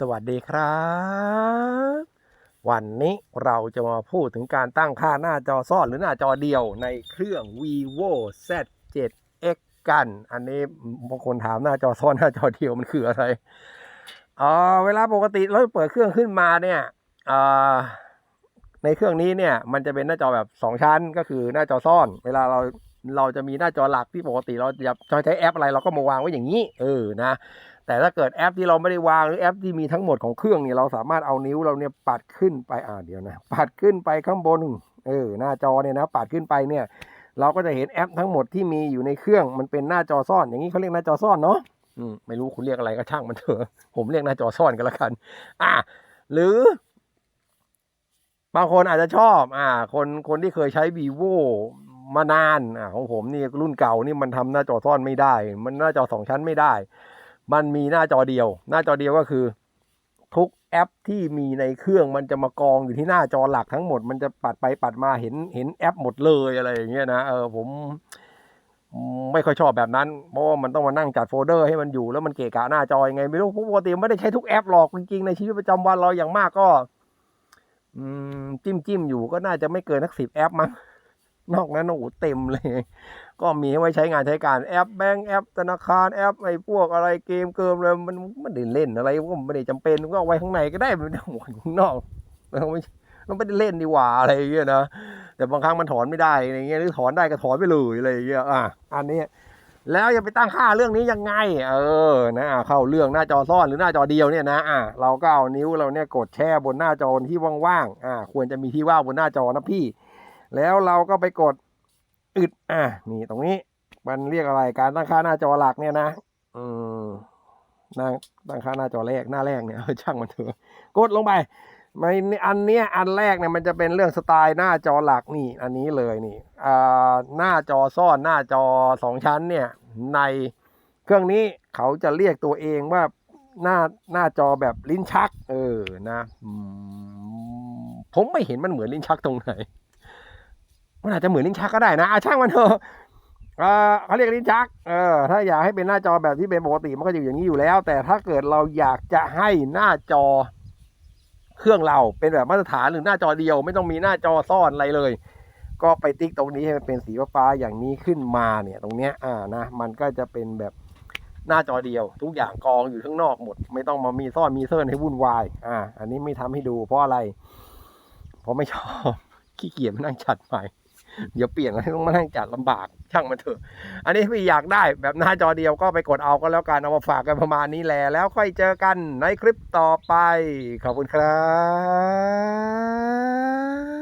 สวัสดีครับ วันนี้เราจะมาพูดถึงการตั้งค่าหน้าจอซ่อนหรือหน้าจอเดียวในเครื่อง vivo z7x กัน อันนี้บางคนถามหน้าจอซ่อนหน้าจอเดียวมันคืออะไรเออเวลาปกติเราเปิดเครื่องขึ้นมาเนี่ยเออในเครื่องนี้เนี่ยมันจะเป็นหน้าจอแบบ 2 ชั้นก็คือหน้าจอซ่อน เวลาเราเราจะมีหน้าจอหลักที่ปกติเราจะใช้แอปอะไรเราก็มาวางไว้อย่างนี้ เออนะ แต่ถ้าเกิดแอปที่เราไม่ได้วางหรือแอปที่มีทั้งหมดของเครื่องเนี่ยเราสามารถเอานิ้วเราเนี่ยปัดขึ้นไปอ่าเดี๋ยวนะปัดขึ้นไปข้างบนเออหน้าจอเนี่ยนะปัดขึ้นไปเนี่ย เราก็จะเห็นแอปทั้งหมดที่มีอยู่ในเครื่องมันเป็นหน้าจอซ่อน อย่างนี้เขาเรียกหน้าจอซ่อนเนาะอืมไม่รู้คุณเรียกอะไรก็ช่างมันเถอะผมเรียกหน้าจอซ่อนกันละกัน อ่าหรือบางคนอาจจะชอบ อ่า คนคนที่เคยใช้ vivo มานาน อ่าของผมนี่รุ่นเก่านี่มันทำหน้าจอซ่อนไม่ได้ มันหน้าจอสองชั้นไม่ได้ มันมีหน้าจอเดียว หน้าจอเดียวก็คือ ทุกแอปที่มีในเครื่องมันจะมากองอยู่ที่หน้าจอหลักทั้งหมด มันจะปัดไปปัดมาเห็นเห็นแอปหมดเลยอะไรอย่างเงี้ยนะเออผมไม่ค่อยชอบแบบนั้น เพราะว่ามันต้องมานั่งจัดโฟลเดอร์ให้มันอยู่แล้วมันเกะกะหน้าจอยังไง ไม่รู้ปกติไม่ได้ใช้ทุกแอปหรอกจริงๆในชีวิตประจำวันเราอย่างมากก็จิ้มจิ้มอยู่ก็น่าจะไม่เกินสักสิบแอปมั้ง นอกนั้นโอ้โหเต็มเลย ก็มีให้ไว้ใช้งานใช้การแอปแบงก์แอปธนาคารแอปไอ้พวกอะไรเกมเกิมเลยมันไม่ได้เล่นอะไรก็ไม่ได้จำเป็นก็เอาไว้ข้างในก็ได้ไม่ต้องไว้ข้างนอกเราไม่เราไม่ได้เล่นดีกว่าอะไรอย่างเงี้ยนะแต่บางครั้งมันถอนไม่ได้อะไรเงี้ยหรือถอนได้ก็ถอนไปเลยอะไรอย่างเงี้ยอะอันนี้แล้วจะไปตั้งค่าเรื่องนี้ยังไง เออ นะอะเข้าเรื่องหน้าจอซ่อนหรือหน้าจอเดียวเนี่ยนะ อะเราก็เอานิ้วเราเนี่ยกดแช่บนหน้าจอที่ว่างๆ อะควรจะมีที่ว่างบนหน้าจอนะพี่ แล้วเราก็ไปกดอึดอะนี่ตรงนี้ มันเรียกอะไรการตั้งค่าหน้าจอหลักเนี่ยนะ อืมนั่งตั้งค่าหน้าจอแรกหน้าแรกเนี่ยช่างมันเถอะกดลงไปไม่อันเนี้ยอันแรกเนี่ยมันจะเป็นเรื่องสไตล์หน้าจอหลักนี่ อันนี้เลยนี่อ่าหน้าจอซ่อนหน้าจอสองชั้นเนี่ย ในเครื่องนี้เขาจะเรียกตัวเองว่าหน้าหน้าจอแบบลิ้นชัก เออนะอืมผมไม่เห็นมันเหมือนลิ้นชักตรงไหน มันอาจจะเหมือนลิ้นชักก็ได้นะอะช่างมันเถอะเขาเรียกลิ้นชัก เออ ถ้าอยากให้เป็นหน้าจอแบบที่เป็นปกติมันก็อยู่อย่างนี้อยู่แล้ว แต่ถ้าเกิดเราอยากจะให้หน้าจอเครื่องเราเป็นแบบมาตรฐานหรือหน้าจอเดียว ไม่ต้องมีหน้าจอซ่อนอะไรเลย ก็ไปติ๊กตรงนี้ให้มันเป็นสีฟ้าอย่างนี้ขึ้นมาเนี่ย ตรงเนี้ยอ่านะมันก็จะเป็นแบบหน้าจอเดียว ทุกอย่างกองอยู่ข้างนอกหมด ไม่ต้องมามีซ่อนมีเซิร์นให้วุ่นวายอ่า อันนี้ไม่ทำให้ดูเพราะอะไร เพราะไม่ชอบขี้เกียจมานั่งจัดใหม่ เดี๋ยวเปลี่ยนอะไรต้องมานั่งจัดลำบาก ช่างมันเถอะ อันนี้พี่อยากได้แบบหน้าจอเดียวก็ไปกดเอาก็แล้วกันเอามาฝากกันประมาณนี้แหละแล้วค่อยเจอกันในคลิปต่อไป ขอบคุณครับ